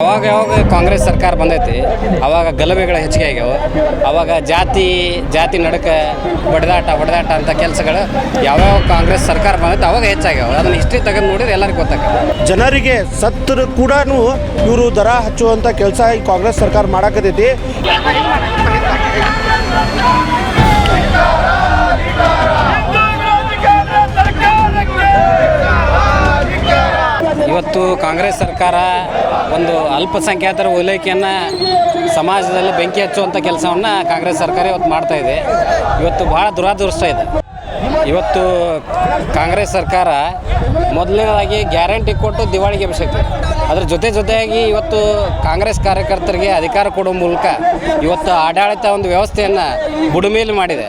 ಅವಾಗ ಯಾವಾಗ ಕಾಂಗ್ರೆಸ್ ಸರ್ಕಾರ ಬಂದೈತಿ ಅವಾಗ ಗಲಭೆಗಳು ಹೆಚ್ಚಿಗೆ ಆಗ್ಯಾವ. ಅವಾಗ ಜಾತಿ ಜಾತಿ ನಡಕ ಬಡದಾಟ ಹೊಡೆದಾಟ ಅಂತ ಕೆಲಸಗಳು ಯಾವ್ಯಾವ ಕಾಂಗ್ರೆಸ್ ಸರ್ಕಾರ ಬಂದೈತೆ ಅವಾಗ ಹೆಚ್ಚಾಗ್ಯಾವ. ಅದನ್ನ ಹಿಸ್ಟ್ರಿ ತೆಗೆದು ನೋಡಿದ್ರೆ ಎಲ್ಲರಿಗೂ ಗೊತ್ತಾಗ ಜನರಿಗೆ ಸತ್ತರು ಕೂಡ ಇವರು ದರ ಹಚ್ಚುವಂಥ ಕೆಲಸ ಈ ಕಾಂಗ್ರೆಸ್ ಸರ್ಕಾರ ಮಾಡಾಕತೈತಿ ಇವತ್ತು ಕಾಂಗ್ರೆಸ್ ಸರ್ಕಾರ ಒಂದು ಅಲ್ಪಸಂಖ್ಯಾತರ ಓಲೈಕೆಯನ್ನು ಸಮಾಜದಲ್ಲಿ ಬೆಂಕಿ ಹಚ್ಚುವಂಥ ಕೆಲಸವನ್ನು ಕಾಂಗ್ರೆಸ್ ಸರ್ಕಾರ ಇವತ್ತು ಮಾಡ್ತಾ ಇದೆ. ಇವತ್ತು ಭಾಳ ದುರಾದೃಷ್ಟ ಇದೆ. ಇವತ್ತು ಕಾಂಗ್ರೆಸ್ ಸರ್ಕಾರ ಮೊದಲನೇದಾಗಿ ಗ್ಯಾರಂಟಿ ಕೊಟ್ಟು ದಿವಾಳಿಗೆ ಅಭಿಷೇಕ ಅದ್ರ ಜೊತೆ ಜೊತೆಯಾಗಿ ಇವತ್ತು ಕಾಂಗ್ರೆಸ್ ಕಾರ್ಯಕರ್ತರಿಗೆ ಅಧಿಕಾರ ಕೊಡುವ ಮೂಲಕ ಇವತ್ತು ಆಡಳಿತ ಒಂದು ವ್ಯವಸ್ಥೆಯನ್ನು ಬುಡಮೇಲು ಮಾಡಿದೆ.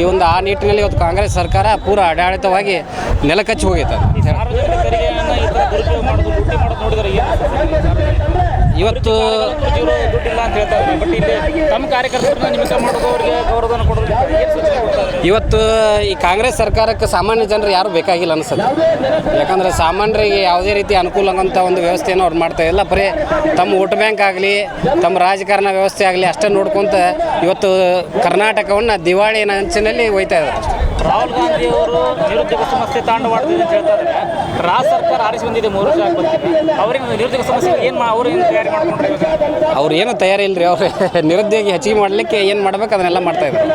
ಈ ಒಂದು ಆ ನಿಟ್ಟಿನಲ್ಲಿ ಇವತ್ತು ಕಾಂಗ್ರೆಸ್ ಸರ್ಕಾರ ಪೂರ ಆಡಳಿತವಾಗಿ ನೆಲಕಚ್ಚಿ ಹೋಗೈತೆ. ಇವತ್ತು ದುಡ್ಡಿಲ್ಲ ಅಂತ ಹೇಳ್ತಾರೆ ಬಟ್ ಇಲ್ಲಿ ತಮ್ಮ ಕಾರ್ಯಕರ್ತರನ್ನ ನೇಮಕ ಮಾಡೋದು ಅವರಿಗೆ ಗೌರವಧನ ಕೊಡೋದು ಇವತ್ತು ಈ ಕಾಂಗ್ರೆಸ್ ಸರ್ಕಾರಕ್ಕೆ ಸಾಮಾನ್ಯ ಜನರು ಯಾರು ಬೇಕಾಗಿಲ್ಲ ಅನ್ಸುತ್ತೆ. ಯಾಕಂದ್ರೆ ಸಾಮಾನ್ಯರಿಗೆ ಯಾವುದೇ ರೀತಿ ಅನುಕೂಲ ಆಗೋಂಥ ಒಂದು ವ್ಯವಸ್ಥೆಯನ್ನು ಅವ್ರು ಮಾಡ್ತಾ ಇಲ್ಲ. ಬರೀ ತಮ್ಮ ವೋಟ್ ಬ್ಯಾಂಕ್ ಆಗಲಿ ತಮ್ಮ ರಾಜಕಾರಣ ವ್ಯವಸ್ಥೆ ಆಗಲಿ ಅಷ್ಟೇ ನೋಡ್ಕೊಂತ ಇವತ್ತು ಕರ್ನಾಟಕವನ್ನು ದಿವಾಳಿ ಅಂಚಿನಲ್ಲಿ ಒಯ್ತಾ ಇದ್ದಾರೆ. ರಾಹುಲ್ ಗಾಂಧಿ ಅವರು ನಿರುದ್ಯೋಗ ಸಮಸ್ಯೆ ತಾಂಡವಾಡ್ತಿದೆ ಅಂತ ಹೇಳ್ತಾ ಇದ್ದಾರೆ. ರಾಜ್ಯ ಸರ್ಕಾರ ಆರಿಸಿ ಬಂದಿದೆ ಮೂರು ವರ್ಷ ಅವರಿಗೆ ನಿರುದ್ಯೋಗ ಸಮಸ್ಯೆ ಏನು ಅವರು ಏನು ತಯಾರಿ ಮಾಡ್ಕೊಂಡ್ರೆ ಅವ್ರು ಏನು ತಯಾರಿ ಇಲ್ಲರಿ ಅವ್ರು ನಿರುದ್ಯೋಗಿ ಹೆಚ್ಚಿಗೆ ಮಾಡಲಿಕ್ಕೆ ಏನು ಮಾಡ್ಬೇಕು ಅದನ್ನೆಲ್ಲ ಮಾಡ್ತಾ ಇದ್ದಾರೆ.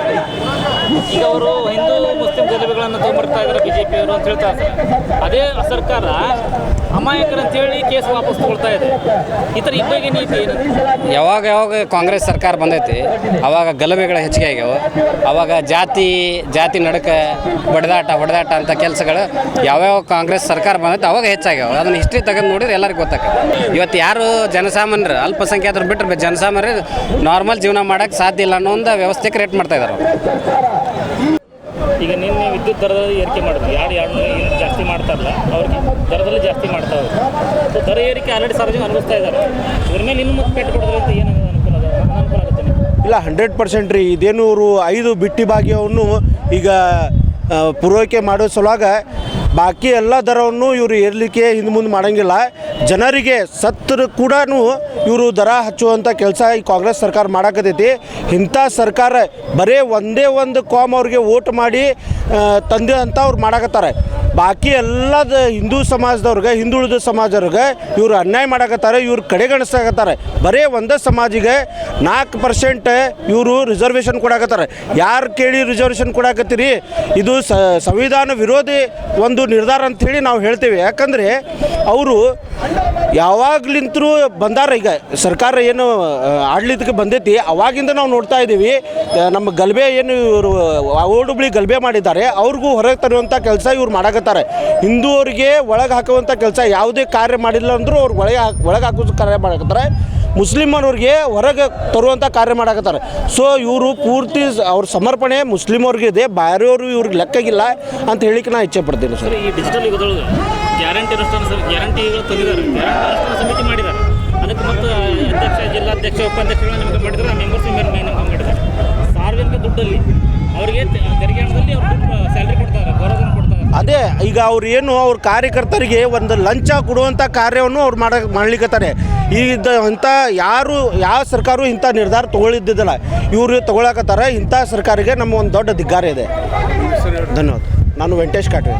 ಈಗ ಅವರು ಹಿಂದೂ ಮುಸ್ಲಿಂ ಗಲಭೆಗಳನ್ನು ತೊಗೊಂಡ್ಬರ್ತಾ ಇದ್ದಾರೆ ಪಿ ಅವರು ಅಂತ ಹೇಳ್ತಾ ಇದ್ದಾರೆ. ಅದೇ ಸರ್ಕಾರ ಅಮಾಯಕರಂತೇಳಿ ಕೇಸ್ ವಾಪಸ್ ತಗೊಳ್ತಾ ಇದೆ. ಈ ಥರ ಇಬ್ಬಗೆ ನೀತಿ ಯಾವಾಗ ಯಾವಾಗ ಕಾಂಗ್ರೆಸ್ ಸರ್ಕಾರ ಬಂದೈತಿ, ಅವಾಗ ಗಲಭೆಗಳು ಹೆಚ್ಚಿಗೆ ಆಗ್ಯಾವ. ಅವಾಗ ಜಾತಿ ಜಾತಿ ನಡಕ, ಬಡದಾಟ, ಹೊಡೆದಾಟ ಅಂತ ಕೆಲಸಗಳು ಯಾವ್ಯಾವ ಕಾಂಗ್ರೆಸ್ ಸರ್ಕಾರ ಬಂದೈತೆ ಅವಾಗ ಹೆಚ್ಚಾಗ್ಯಾವ. ಅದನ್ನ ಹಿಸ್ಟ್ರಿ ತೆಗೆದು ನೋಡಿದ್ರೆ ಎಲ್ಲರಿಗೂ ಗೊತ್ತಾಗ ಇವತ್ತು ಯಾರು ಜನಸಾಮಾನ್ಯರು, ಅಲ್ಪಸಂಖ್ಯಾತರು ಬಿಟ್ಟರೆ ಜನಸಾಮಾನ್ಯರು ನಾರ್ಮಲ್ ಜೀವನ ಮಾಡೋಕ್ಕೆ ಸಾಧ್ಯ ಇಲ್ಲ ಅನ್ನೋ ಒಂದು ವ್ಯವಸ್ಥೆ ಕ್ರಿಯೇಟ್ ಮಾಡ್ತಾ ಇದ್ದಾರೆ. ಈಗ ನಿನ್ನೆ ವಿದ್ಯುತ್ ದರದಲ್ಲಿ ಏರಿಕೆ ಮಾಡಿದ್ರು. ಯಾರು ಯಾರು ಏನು ಜಾಸ್ತಿ ಮಾಡ್ತಾರಲ್ಲ ಅವ್ರಿಗೆ ದರದಲ್ಲಿ ಜಾಸ್ತಿ ಮಾಡ್ತಾ ಇದ್ದಾರೆ ಸೊ ದರ ಏರಿಕೆ ಆಲ್ರೆಡಿ ಸಾರ್ವಜನಿಕ ಅನುಭವಿಸ್ತಾ ಇದ್ದಾರೆ. ಇದ್ರ ಮೇಲೆ ಇನ್ನು ಮತ್ತೆ ಪೆಟ್ಟು ಅಂತ ಏನು ಅನುಕೂಲ ಅನುಕೂಲ ಆಗುತ್ತೆ ಇಲ್ಲ ಹಂಡ್ರೆಡ್ ಪರ್ಸೆಂಟ್ ರೀ. ಇದೇನು ಅವರು ಐದು ಬಿಟ್ಟಿ ಭಾಗ್ಯವನ್ನು ಈಗ ಪೂರೈಕೆ ಮಾಡೋ ಸಲುವಾಗ ಬಾಕಿ ಎಲ್ಲ ದರವನ್ನು ಇವರು ಏರ್ಲಿಕ್ಕೆ ಹಿಂದೆ ಮುಂದೆ ಮಾಡೋಂಗಿಲ್ಲ. ಜನರಿಗೆ ಸತ್ತರೂ ಕೂಡ ಇವರು ದರ ಹಚ್ಚುವಂಥ ಕೆಲಸ ಈ ಕಾಂಗ್ರೆಸ್ ಸರ್ಕಾರ ಮಾಡಾಕತೈತಿ ಇಂಥ ಸರ್ಕಾರ ಬರೀ ಒಂದೇ ಒಂದು ಕಾಮ್ ಅವ್ರಿಗೆ ವೋಟ್ ಮಾಡಿ ತಂದೆ ಅಂತ ಅವ್ರು ಮಾಡಾಕತ್ತಾರೆ. ಬಾಕಿ ಎಲ್ಲದ ಹಿಂದೂ ಸಮಾಜದವ್ರಿಗೆ, ಹಿಂದುಳಿದ ಸಮಾಜವ್ರಿಗೆ ಇವರು ಅನ್ಯಾಯ ಮಾಡಕತ್ತಾರೆ, ಇವ್ರು ಕಡೆಗಣಿಸಾಕತ್ತಾರೆ ಬರೀ ಒಂದೇ ಸಮಾಜಿಗೆ ನಾಲ್ಕು ಪರ್ಸೆಂಟ್ ಇವರು ರಿಸರ್ವೇಷನ್ ಕೊಡಕತ್ತಾರೆ. ಯಾರು ಕೇಳಿ ರಿಸರ್ವೇಷನ್ ಕೊಡಕತ್ತೀರಿ? ಇದು ಸಂವಿಧಾನ ವಿರೋಧಿ ಒಂದು ನಿರ್ಧಾರ ಅಂಥೇಳಿ ನಾವು ಹೇಳ್ತೇವೆ. ಯಾಕಂದರೆ ಅವರು ಯಾವಾಗ್ಲಿಂತರೂ ಬಂದಾರ ಈಗ ಸರ್ಕಾರ ಏನು ಆಡಳಿತಕ್ಕೆ ಬಂದೈತಿ. ಅವಾಗಿಂದ ನಾವು ನೋಡ್ತಾ ಇದ್ದೀವಿ. ನಮ್ಮ ಗಲಭೆ ಏನು ಇವರು ಓಡುಬಳಿ ಗಲಭೆ ಮಾಡಿದ್ದಾರೆ. ಅವ್ರಿಗೂ ಹೊರಗೆ ತರುವಂಥ ಕೆಲಸ ಇವ್ರು ಮಾಡಾಕತ್ತಾರೆ. ಹಿಂದೂವರಿಗೆ ಒಳಗೆ ಹಾಕುವಂಥ ಕೆಲಸ ಯಾವುದೇ ಕಾರ್ಯ ಮಾಡಿಲ್ಲ ಅಂದರೂ ಅವ್ರು ಒಳಗೆ ಒಳಗೆ ಹಾಕೋ ಕಾರ್ಯ ಮಾಡಾಕತ್ತಾರೆ. ಮುಸ್ಲಿಮನವ್ರಿಗೆ ಹೊರಗೆ ತರುವಂಥ ಕಾರ್ಯ ಮಾಡಾಕತ್ತಾರೆ. ಸೊ ಇವರು ಪೂರ್ತಿ ಅವ್ರ ಸಮರ್ಪಣೆ ಮುಸ್ಲಿಮವ್ರಿಗೆ ಇದೆ ಬೇರೆಯವರು ಇವ್ರಿಗೆ ಲೆಕ್ಕಗಿಲ್ಲ ಅಂತ ಹೇಳಿಕ್ಕೆ ನಾನು ಇಚ್ಛೆ ಪಡ್ತೀನಿ ಸರ್. ಈ ಡಿಜಿಟಲ್ ಗ್ಯಾರಂಟಿ ಅನುಷ್ಠಾನ ಸಮಿತಿ ಗ್ಯಾರಂಟಿಗಳು ತಂದಿದ್ದಾರೆ. ಗ್ಯಾರಂಟಿ ಅನುಷ್ಠಾನ ಸಮಿತಿ ಮಾಡಿದ್ದಾರೆ. ಅದಕ್ಕೆ ಮತ್ತು ಅಧ್ಯಕ್ಷ, ಜಿಲ್ಲಾಧ್ಯಕ್ಷ, ಉಪಾಧ್ಯಕ್ಷಗಳನ್ನ ನೇಮಕ ಮಾಡಿದ್ದಾರೆ ಆ ಮೆಂಬರ್ಸ್ ನೇಮಕ ಮಾಡಿದ್ದಾರೆ. ಸಾರ್ವಜನಿಕ ದುಡ್ಡಲ್ಲಿ ಅವರಿಗೆ ತೆರಿಗೆ ಹಣದಲ್ಲಿ ಅವ್ರು ಸ್ಯಾಲ್ರಿ ಕೊಡ್ತಾರೆ ಗೌರವನ ಕೊಡ್ತಾರೆ. ಅದೇ, ಈಗ ಅವ್ರು ಏನು, ಅವ್ರ ಕಾರ್ಯಕರ್ತರಿಗೆ ಒಂದು ಲಂಚ ಕೊಡುವಂಥ ಕಾರ್ಯವನ್ನು ಅವ್ರು ಮಾಡ ಮಾಡ್ಲಿಕ್ಕತ್ತಾರೆ ಈಗ ಅಂಥ ಯಾರು, ಯಾವ ಸರ್ಕಾರವೂ ಇಂಥ ನಿರ್ಧಾರ ತೊಗೊಳಿದ್ದಿದ್ದಲ್ಲ ಇವರು ತೊಗೊಳಕತ್ತಾರೆ, ಇಂಥ ಸರ್ಕಾರಿಗೆ ನಮ್ಮ ಒಂದು ದೊಡ್ಡ ಧಿಗ್ಗಾರ ಇದೆ. ಧನ್ಯವಾದ. ನಾನು ವೆಂಕಟೇಶ್ ಕಾಟ್ರೆ.